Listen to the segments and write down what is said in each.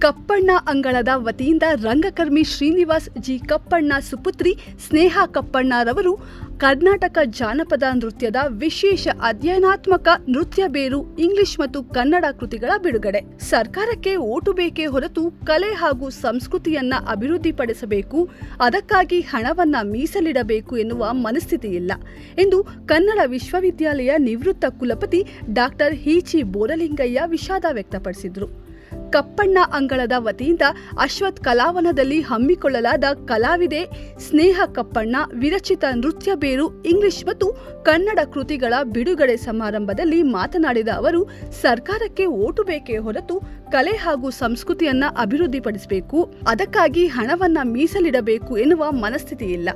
ಕಪ್ಪಣ್ಣ ಅಂಗಳದ ವತಿಯಿಂದ ರಂಗಕರ್ಮಿ ಶ್ರೀನಿವಾಸ್ ಜಿ ಕಪ್ಪಣ್ಣ ಸುಪುತ್ರಿ ಸ್ನೇಹ ಕಪ್ಪಣ್ಣರವರು ಕರ್ನಾಟಕ ಜಾನಪದ ನೃತ್ಯದ ವಿಶೇಷ ಅಧ್ಯಯನಾತ್ಮಕ ನೃತ್ಯ ಬೇರು ಇಂಗ್ಲಿಷ್ ಮತ್ತು ಕನ್ನಡ ಕೃತಿಗಳ ಬಿಡುಗಡೆ. ಸರ್ಕಾರಕ್ಕೆ ಓಟು ಬೇಕೇ ಹೊರತು ಕಲೆ ಹಾಗೂ ಸಂಸ್ಕೃತಿಯನ್ನ ಅಭಿವೃದ್ಧಿಪಡಿಸಬೇಕು, ಅದಕ್ಕಾಗಿ ಹಣವನ್ನ ಮೀಸಲಿಡಬೇಕು ಎನ್ನುವ ಮನಸ್ಥಿತಿ ಇಲ್ಲ ಎಂದು ಕನ್ನಡ ವಿಶ್ವವಿದ್ಯಾಲಯ ನಿವೃತ್ತ ಕುಲಪತಿ ಡಾಕ್ಟರ್ ಹೀಚಿ ಬೋರಲಿಂಗಯ್ಯ ವಿಷಾದ ವ್ಯಕ್ತಪಡಿಸಿದರು. ಕಪ್ಪಣ್ಣ ಅಂಗಳದ ವತಿಯಿಂದ ಅಶ್ವಥ್ ಕಲಾವನದಲ್ಲಿ ಹಮ್ಮಿಕೊಳ್ಳಲಾದ ಕಲಾವಿದೆ ಸ್ನೇಹ ಕಪ್ಪಣ್ಣ, ವಿರಚಿತ ನೃತ್ಯ ಬೇರು, ಇಂಗ್ಲಿಷ್ ಮತ್ತು ಕನ್ನಡ ಕೃತಿಗಳ ಬಿಡುಗಡೆ ಸಮಾರಂಭದಲ್ಲಿ ಮಾತನಾಡಿದ ಅವರು, ಸರ್ಕಾರಕ್ಕೆ ಓಟು ಬೇಕೇ ಹೊರತು ಕಲೆ ಹಾಗೂ ಸಂಸ್ಕೃತಿಯನ್ನ ಅಭಿವೃದ್ಧಿಪಡಿಸಬೇಕು. ಅದಕ್ಕಾಗಿ ಹಣವನ್ನ ಮೀಸಲಿಡಬೇಕು ಎನ್ನುವ ಮನಸ್ಥಿತಿ ಇಲ್ಲ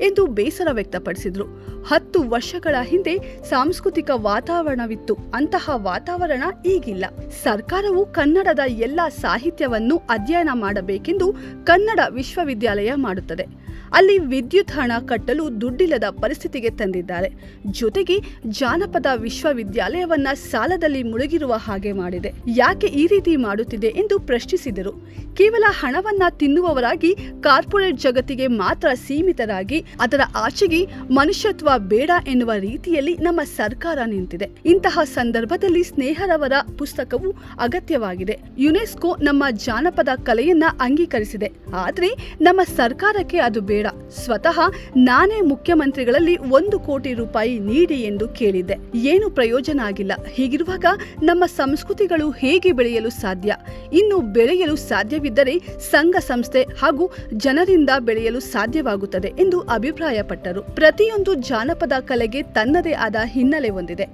ಎಂದು ಬೇಸರ ವ್ಯಕ್ತಪಡಿಸಿದರು. ಹತ್ತು ವರ್ಷಗಳ ಹಿಂದೆ ಸಾಂಸ್ಕೃತಿಕ ವಾತಾವರಣವಿತ್ತು. ಅಂತಹ ವಾತಾವರಣ ಈಗಿಲ್ಲ. ಸರ್ಕಾರವು ಕನ್ನಡದ ಎಲ್ಲ ಸಾಹಿತ್ಯವನ್ನು ಅಧ್ಯಯನ ಮಾಡಬೇಕೆಂದು ಕನ್ನಡ ವಿಶ್ವವಿದ್ಯಾಲಯ ಮಾಡುತ್ತದೆ. ಅಲ್ಲಿ ವಿದ್ಯುತ್ ಹಣ ಕಟ್ಟಲು ದುಡ್ಡಿಲ್ಲದ ಪರಿಸ್ಥಿತಿಗೆ ತಂದಿದ್ದಾರೆ. ಜೊತೆಗೆ ಜಾನಪದ ವಿಶ್ವವಿದ್ಯಾಲಯವನ್ನ ಸಾಲದಲ್ಲಿ ಮುಳುಗಿರುವ ಹಾಗೆ ಮಾಡಿದೆ. ಯಾಕೆ ಈ ರೀತಿ ಮಾಡುತ್ತಿದೆ ಎಂದು ಪ್ರಶ್ನಿಸಿದರು. ಕೇವಲ ಹಣವನ್ನ ತಿನ್ನುವವರಾಗಿ ಕಾರ್ಪೊರೇಟ್ ಜಗತ್ತಿಗೆ ಮಾತ್ರ ಸೀಮಿತರಾಗಿ ಅದರ ಆಚೆಗೆ ಮನುಷ್ಯತ್ವ ಬೇಡ ಎನ್ನುವ ರೀತಿಯಲ್ಲಿ ನಮ್ಮ ಸರ್ಕಾರ ನಿಂತಿದೆ. ಇಂತಹ ಸಂದರ್ಭದಲ್ಲಿ ಸ್ನೇಹರವರ ಪುಸ್ತಕವು ಅಗತ್ಯವಾಗಿದೆ. ಯುನೆಸ್ಕೋ ನಮ್ಮ ಜಾನಪದ ಕಲೆಯನ್ನ ಅಂಗೀಕರಿಸಿದೆ. ಆದರೆ ನಮ್ಮ ಸರ್ಕಾರಕ್ಕೆ ಅದು ಬೇಡ. ಸ್ವತಃ ನಾನೇ ಮುಖ್ಯಮಂತ್ರಿಗಳಲ್ಲಿ ಒಂದು ಕೋಟಿ ರೂಪಾಯಿ ನೀಡಿ ಎಂದು ಕೇಳಿದ್ದೆ. ಏನು ಪ್ರಯೋಜನ ಆಗಿಲ್ಲ. ಹೀಗಿರುವಾಗ ನಮ್ಮ ಸಂಸ್ಕೃತಿಗಳು ಹೇಗೆ ಬೆಳೆಯಲು ಸಾಧ್ಯ? ಇನ್ನು ಬೆಳೆಯಲು ಸಾಧ್ಯವಿದ್ದರೆ ಸಂಘ ಸಂಸ್ಥೆ ಹಾಗೂ ಜನರಿಂದ ಬೆಳೆಯಲು ಸಾಧ್ಯವಾಗುತ್ತದೆ ಎಂದು ಅಭಿಪ್ರಾಯಪಟ್ಟರು. ಪ್ರತಿಯೊಂದು ಜಾನಪದ ಕಲೆಗೆ ತನ್ನದೇ ಆದ ಹಿನ್ನೆಲೆ ಹೊಂದಿದೆ.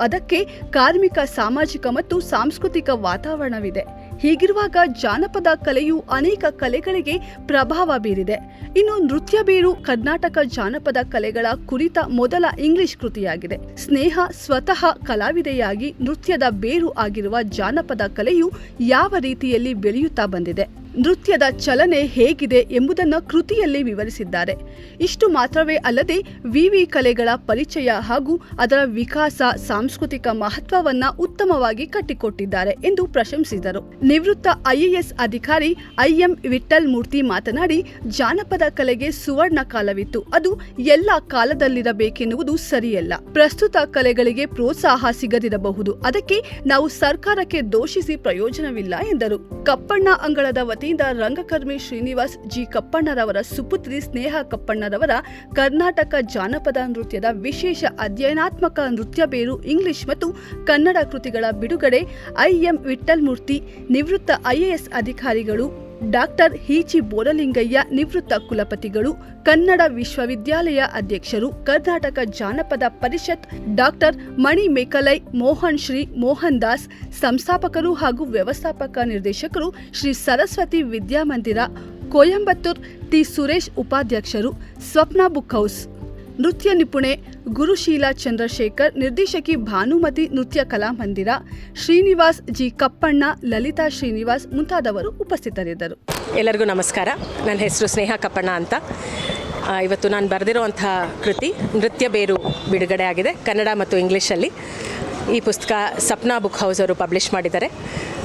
ಅದಕ್ಕೆ ಕಾರ್ಮಿಕ, ಸಾಮಾಜಿಕ ಮತ್ತು ಸಾಂಸ್ಕೃತಿಕ ವಾತಾವರಣವಿದೆ. ಹೀಗಿರುವಾಗ ಜಾನಪದ ಕಲೆಯು ಅನೇಕ ಕಲೆಗಳಿಗೆ ಪ್ರಭಾವ ಬೀರಿದೆ. ಇನ್ನು ನೃತ್ಯ ಬೇರು ಕರ್ನಾಟಕ ಜಾನಪದ ಕಲೆಗಳ ಕುರಿತ ಮೊದಲ ಇಂಗ್ಲಿಷ್ ಕೃತಿಯಾಗಿದೆ. ಸ್ನೇಹ, ಸ್ವತಃ ಕಲಾವಿದೆಯಾಗಿ ನೃತ್ಯದ ಬೇರು ಆಗಿರುವ ಜಾನಪದ ಕಲೆಯು ಯಾವ ರೀತಿಯಲ್ಲಿ ಬೆಳೆಯುತ್ತಾ ಬಂದಿದೆ? ನೃತ್ಯದ ಚಲನೆ ಹೇಗಿದೆ ಎಂಬುದನ್ನು ಕೃತಿಯಲ್ಲಿ ವಿವರಿಸಿದ್ದಾರೆ. ಇಷ್ಟು ಮಾತ್ರವೇ ಅಲ್ಲದೆ ವಿವಿ ಕಲೆಗಳ ಪರಿಚಯ ಹಾಗೂ ಅದರ ವಿಕಾಸ, ಸಾಂಸ್ಕೃತಿಕ ಮಹತ್ವವನ್ನ ಉತ್ತಮವಾಗಿ ಕಟ್ಟಿಕೊಟ್ಟಿದ್ದಾರೆ ಎಂದು ಪ್ರಶಂಸಿದರು. ನಿವೃತ್ತ ಐಎಎಸ್ ಅಧಿಕಾರಿ ಐಎಂ ವಿಠಲ್ ಮೂರ್ತಿ ಮಾತನಾಡಿ, ಜಾನಪದ ಕಲೆಗೆ ಸುವರ್ಣ ಕಾಲವಿತ್ತು. ಅದು ಎಲ್ಲ ಕಾಲದಲ್ಲಿರಬೇಕೆನ್ನುವುದು ಸರಿಯಲ್ಲ. ಪ್ರಸ್ತುತ ಕಲೆಗಳಿಗೆ ಪ್ರೋತ್ಸಾಹ ಸಿಗದಿರಬಹುದು. ಅದಕ್ಕೆ ನಾವು ಸರ್ಕಾರಕ್ಕೆ ದೋಷಿಸಿ ಪ್ರಯೋಜನವಿಲ್ಲ ಎಂದರು. ಕಪ್ಪಣ್ಣ ಅಂಗಳದ ವತಿಯಿಂದ ರಂಗಕರ್ಮಿ ಶ್ರೀನಿವಾಸ್ ಜಿ ಕಪ್ಪಣ್ಣರವರ ಸುಪುತ್ರಿ ಸ್ನೇಹ ಕಪ್ಪಣ್ಣರವರ ಕರ್ನಾಟಕ ಜಾನಪದ ನೃತ್ಯದ ವಿಶೇಷ ಅಧ್ಯಯನಾತ್ಮಕ ನೃತ್ಯ ಬೇರು ಇಂಗ್ಲಿಷ್ ಮತ್ತು ಕನ್ನಡ ಕೃತಿಗಳ ಬಿಡುಗಡೆ ಐಎಂ ವಿಠಲ್ಮೂರ್ತಿ ನಿವೃತ್ತ ಐಎಎಸ್ ಅಧಿಕಾರಿಗಳು ಡಾಕ್ಟರ್ ಹೀಚಿ ಬೋರಲಿಂಗಯ್ಯ ನಿವೃತ್ತ ಕುಲಪತಿಗಳು, ಕನ್ನಡ ವಿಶ್ವವಿದ್ಯಾಲಯ ಅಧ್ಯಕ್ಷರು, ಕರ್ನಾಟಕ ಜಾನಪದ ಪರಿಷತ್ ಡಾಕ್ಟರ್ ಮಣಿ ಮೇಕಲೈ, ಮೋಹನ್ ಶ್ರೀ ಮೋಹನ್ ದಾಸ್, ಸಂಸ್ಥಾಪಕರು ಹಾಗೂ ವ್ಯವಸ್ಥಾಪಕ ನಿರ್ದೇಶಕರು ಶ್ರೀ ಸರಸ್ವತಿ ವಿದ್ಯಾಮಂದಿರ, ಕೊಯಂಬತ್ತೂರ್ ಟಿ ಸುರೇಶ್ ಉಪಾಧ್ಯಕ್ಷರು ಸ್ವಪ್ನ ಬುಕ್ ಹೌಸ್. ನೃತ್ಯ ನಿಪುಣೆ ಗುರುಶೀಲಾ ಚಂದ್ರಶೇಖರ್, ನಿರ್ದೇಶಕಿ ಭಾನುಮತಿ ನೃತ್ಯ ಕಲಾಮಂದಿರ ಶ್ರೀನಿವಾಸ್ ಜಿ ಕಪ್ಪಣ್ಣ, ಲಲಿತಾ ಶ್ರೀನಿವಾಸ್ ಮುಂತಾದವರು ಉಪಸ್ಥಿತರಿದ್ದರು. ಎಲ್ಲರಿಗೂ ನಮಸ್ಕಾರ. ನನ್ನ ಹೆಸರು ಸ್ನೇಹ ಕಪ್ಪಣ್ಣ ಅಂತ. ಇವತ್ತು ನಾನು ಬರೆದಿರುವಂಥ ಕೃತಿ ನೃತ್ಯ ಬೇರು ಬಿಡುಗಡೆ ಆಗಿದೆ ಕನ್ನಡ ಮತ್ತು ಇಂಗ್ಲೀಷಲ್ಲಿ. ಈ ಪುಸ್ತಕ ಸಪ್ನಾ ಬುಕ್ ಹೌಸ್ ಅವರು ಪಬ್ಲಿಷ್ ಮಾಡಿದ್ದಾರೆ.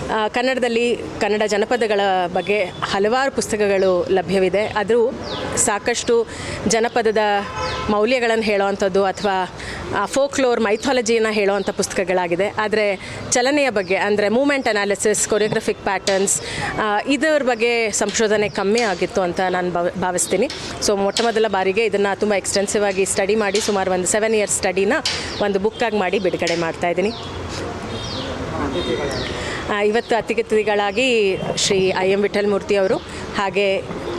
ಕನ್ನಡದಲ್ಲಿ ಕನ್ನಡ ಜನಪದಗಳ ಬಗ್ಗೆ ಹಲವಾರು ಪುಸ್ತಕಗಳು ಲಭ್ಯವಿದೆ. ಅದು ಸಾಕಷ್ಟು ಜನಪದದ ಮೌಲ್ಯಗಳನ್ನು ಹೇಳುವಂಥದ್ದು ಅಥವಾ ಫೋಕ್ಲೋರ್ ಮೈಥಾಲಜಿಯನ್ನು ಹೇಳುವಂಥ ಪುಸ್ತಕಗಳಾಗಿದೆ. ಆದರೆ ಚಲನೆಯ ಬಗ್ಗೆ ಅಂದರೆ ಮೂಮೆಂಟ್ ಅನಾಲಿಸಿಸ್ ಕೊರಿಯೋಗ್ರಫಿಕ್ ಪ್ಯಾಟರ್ನ್ಸ್ ಇದರ ಬಗ್ಗೆ ಸಂಶೋಧನೆ ಕಮ್ಮಿ ಆಗಿತ್ತು ಅಂತ ನಾನು ಭಾವ ಭಾವಿಸ್ತೀನಿ. ಸೊ ಮೊಟ್ಟ ಮೊದಲ ಬಾರಿಗೆ ಇದನ್ನು ತುಂಬ ಎಕ್ಸ್ಟೆನ್ಸಿವ್ ಆಗಿ ಸ್ಟಡಿ ಮಾಡಿ ಸುಮಾರು ಒಂದು ಸೆವೆನ್ ಇಯರ್ಸ್ ಸ್ಟಡಿನ ಒಂದು ಬುಕ್ಕಾಗಿ ಮಾಡಿ ಬಿಡುಗಡೆ ಮಾಡ್ತಾ ಇದ್ದೀನಿ. ಆ, ಇವತ್ತು ಅತಿಥಿಗಳಾಗಿ ಶ್ರೀ ಐ ಎಂ ವಿಠಲ್ ಮೂರ್ತಿ ಅವರು ಹಾಗೆ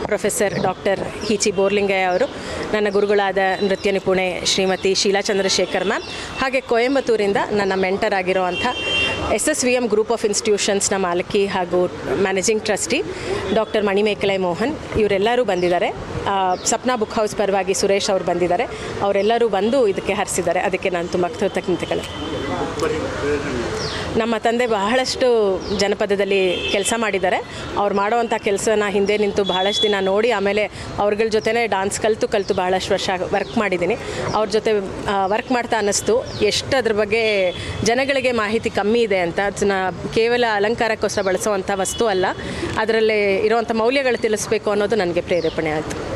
ಪ್ರೊಫೆಸರ್ ಡಾಕ್ಟರ್ ಹಿಚಿ ಬೋರ್ಲಿಂಗಯ್ಯ ಅವರು, ನನ್ನ ಗುರುಗಳಾದ ನೃತ್ಯ ನಿಪುಣೆ ಶ್ರೀಮತಿ ಶೀಲಾ ಚಂದ್ರಶೇಖರ್ ಮ್ಯಾಮ್, ಹಾಗೆ ಕೊಯಂಬತ್ತೂರಿಂದ ನನ್ನ ಮೆಂಟರ್ ಆಗಿರುವಂಥ S S V M group of ಇನ್ಸ್ಟಿಟ್ಯೂಷನ್ಸ್ನ ಮಾಲಕಿ ಹಾಗೂ managing trustee doctor Manimekalai Mohan ಇವರೆಲ್ಲರೂ ಬಂದಿದ್ದಾರೆ. ಸಪ್ನಾ ಬುಕ್ ಹೌಸ್ ಪರವಾಗಿ ಸುರೇಶ್ ಅವರು ಬಂದಿದ್ದಾರೆ. ಅವರೆಲ್ಲರೂ ಬಂದು ಇದಕ್ಕೆ ಹರಿಸಿದ್ದಾರೆ. ಅದಕ್ಕೆ ನಾನು ತುಂಬ ಕೃತಜ್ಞತೆಗಳು. ನಮ್ಮ ತಂದೆ ಬಹಳಷ್ಟು ಜನಪದದಲ್ಲಿ ಕೆಲಸ ಮಾಡಿದ್ದಾರೆ. ಅವ್ರು ಮಾಡುವಂಥ ಕೆಲಸನ ಹಿಂದೆ ನಿಂತು ಬಹಳಷ್ಟು ದಿನ ನೋಡಿ ಆಮೇಲೆ ಅವ್ರಗಳ ಜೊತೆನೇ ಡಾನ್ಸ್ ಕಲಿತು ಕಲಿತು ಬಹಳಷ್ಟು ವರ್ಷ ವರ್ಕ್ ಮಾಡಿದ್ದೀನಿ. ಅವ್ರ ಜೊತೆ ವರ್ಕ್ ಮಾಡ್ತಾ ಅನ್ನಿಸ್ತು. ಎಷ್ಟು ಅದ್ರ ಬಗ್ಗೆ ಜನಗಳಿಗೆ ಮಾಹಿತಿ ಕಮ್ಮಿ ಇದೆ ಅಂತ ಅದನ್ನ ಕೇವಲ ಅಲಂಕಾರಕ್ಕೋಸ್ಕರ ಬಳಸುವಂಥ ವಸ್ತು ಅಲ್ಲ, ಅದರಲ್ಲಿ ಇರುವಂಥ ಮೌಲ್ಯಗಳು ತಿಳಿಸ್ಬೇಕು ಅನ್ನೋದು ನನಗೆ ಪ್ರೇರೇಪಣೆ ಆಯಿತು.